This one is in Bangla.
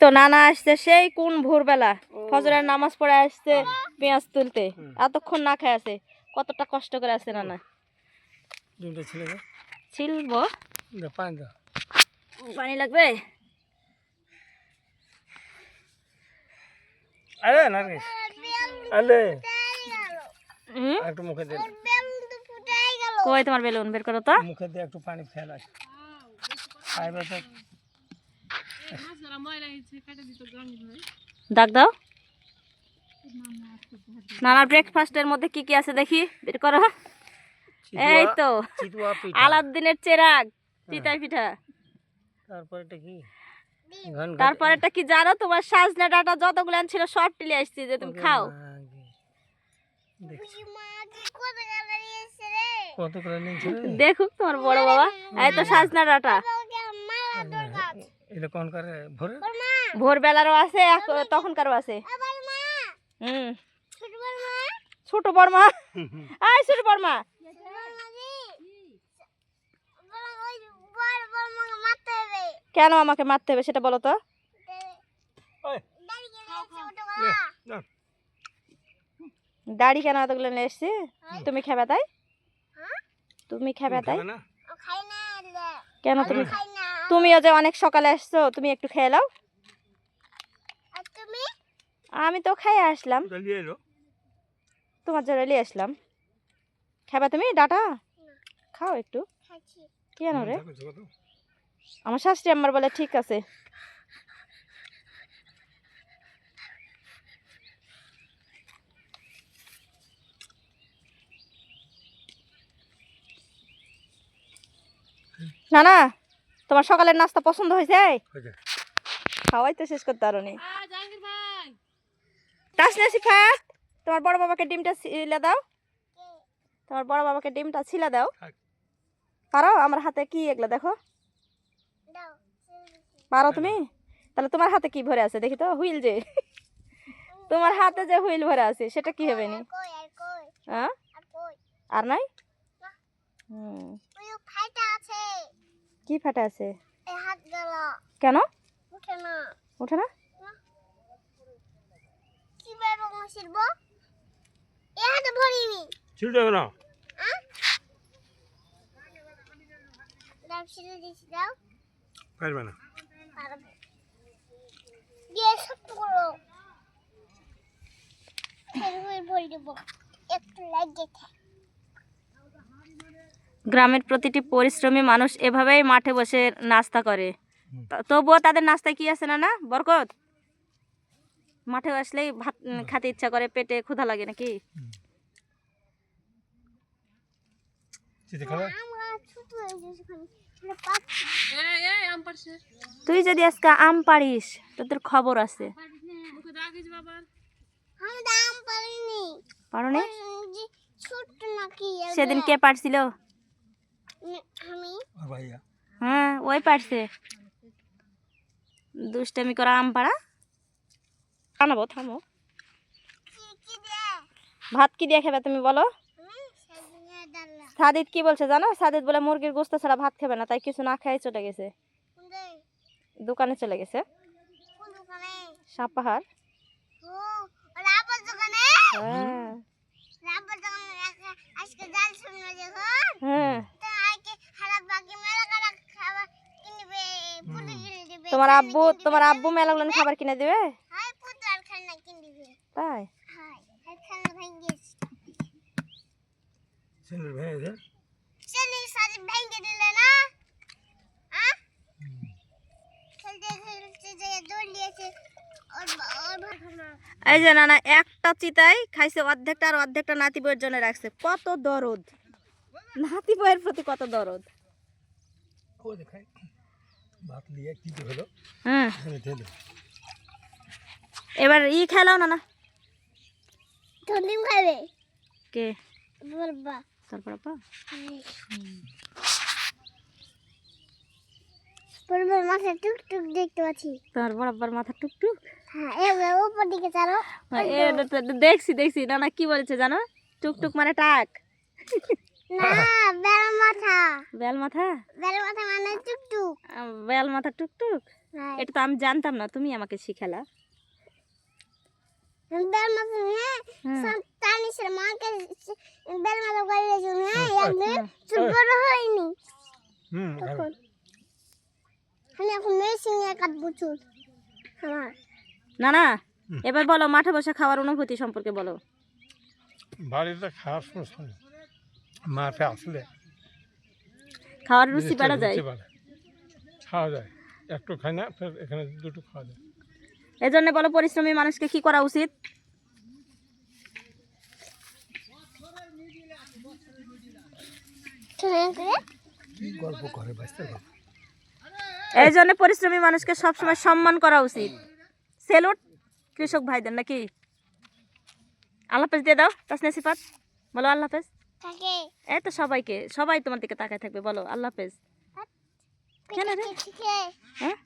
তো নানা আসছে সেই কোন ভোরবেলা? ফজরের নামাজ পড়ে আসছে পেঁয়াজ তুলতে। এতক্ষণ না খায় আছে। কতটা কষ্ট করে আছে নানা। ছিলবো। পানি লাগবে? আরে নার্গিস আলে। একটু মুখে দে। কই তোমার বেলুন? বের করো তো। মুখে দিয়ে একটু পানি ফেল আছে খাইবে তো। ডাক দাও। নানার ব্রেকফাস্টের মধ্যে কি কি আছে দেখি? বের করো। এই তো আলাদিনের চেরাগ চিতাই পিঠা। তারপর এটা কি তারপর এটা কি জানো? তোমার সাজনা ডাটা যতগুলো ছিল সব টিলে আসছি যে তুমি খাও? দেখুক তোমার বড় বাবা। এই তো সাজনা ডাটা। ভোরবেলারও আছে তখনকারও আছে। হুম। ছোট বর্মা! আয় ছোট বর্মা! কেন আমাকে মারতে হবে সেটা বলো তো। দাড়ি কেন এতগুলো নিয়ে এসছি? তুমি খাবে তাই? তুমি খাবে তাই? কেন তুমি তুমিও যে অনেক সকালে আসছো তুমি একটু খেয়ে নাও। আমি তো খাই আসলাম। তোমার জন্য নিয়ে আসলাম। খাবে তুমি ডাটা? খাও একটু। কেন রে। আমার শাশুড়ি আমার বলে ঠিক আছে। না না তোমার সকালের নাস্তা পছন্দ হয়েছে। খাওয়াই তো শেষ করতে পারো নি সিফাত তোমার বড় বাবাকে ডিমটা ছিলে দাও। তোমার বড় বাবাকে ডিমটা ছিলে দাও। পারো? আমার হাতে কি এগুলো দেখো। পারো তুমি? তাহলে তোমার হাতে কি ভরে আছে? দেখি তো হুইল যে। তোমার হাতে যে হুইল ভরে আছে সেটা কি হবে নি? হ্যাঁ আর নাই? হুম। কি ফাটা আছে? কেন? ওঠে না। ছিঁড়ে যাবে না। পারবে। না একটু লাগে গ্রামের প্রতিটি পরিশ্রমী মানুষ এভাবেই মাঠে বসে নাস্তা করে। তবুও তাদের নাস্তায় কি আছে না না? বরকত? মাঠে আসলেই ভাত খেতে ইচ্ছা করে পেটে ক্ষুধা লাগে নাকি? হয়ে তুই যদি আজকে আম পারিস তোদের খবর আছে। সেদিন কে পারছিল আমি? আর ভাইয়া। হ্যাঁ ওই পারছে। দুষ্টামি করা আম পাড়া। আনাবো থামো। কি কি দে ভাত কি দিয়ে খাবে তুমি বলো? সাদিত কি বলছে জানো? সাদিত বলে মুরগির গোস্ত ছাড়া ভাত খাবে না তাই কিছু না খেয়ে চলে গেছে। দোকানে চলে গেছে। কোন দোকানে? সাপাহার। ও রাবার দোকানে? হ্যাঁ। তোমার আব্বু তোমার আব্বু মেলাগুলো খাবার কিনে দেবে? হাই পুত আর খানা কিনে দিবে। তাই? না? এই যে নানা একটা চিতাই খাইছে অর্ধেকটা আর অর্ধেকটা নাতি বইয়ের জন্য রাখছে। কত দরদ। নাতি বইয়ের প্রতি কত দরদ। ও দেখাই। ভাত নিয়ে কি হলো হুম এবার ই খেলাও না খাবে। কে? পূর্বের টুকটুক দেখতে পাচ্ছি। তোমার বরাবর মাথা টুকটুক? হ্যাঁ এবার উপর দিকে চালো। তো দেখছি দেখছি। না না কি বলছে জানো? টুকটুক মানে টাক। না বেল মাথা বেল মাথা বেল মাথা মানে টুকটুক। বেল মাথা টুকটুক? হ্যাঁ। এটা তো আমি জানতাম না তুমি আমাকে শিখালা। বেল মতো হ্যাঁ। হুম। সব তানিশের মাকে বেল মতো করে দিয়েছিল হ্যাঁ একদিন চুপ করে হয়নি। হুম তখন। আমি এখন মেশিনে কাটবো চুল আমার। না না এবার বলো মাঠে বসে খাওয়ার অনুভূতি সম্পর্কে বলো। বাড়িতে খাওয়ার সমস্যা নেই মাঠে আসলে খাওয়ার রুচি বেড়া যায়? খাওয়া যায়। একটু খাই না এখানে দুটো খাওয়া যায়। এই জন্য বলো পরিশ্রমী মানুষকে কি করা উচিত? গল্প করে এই জন্য পরিশ্রমী মানুষকে সবসময় সম্মান করা উচিত। সেলুট কৃষক ভাইদের নাকি? আল্লাহ হাফেজ দিয়ে দাও তাসনে সিফাত। বলো আল্লাহ হাফেজ। এই তো সবাইকে সবাই তোমার দিকে তাকায় থাকবে বলো আল্লাহ হাফেজ। কেন রে? হ্যাঁ?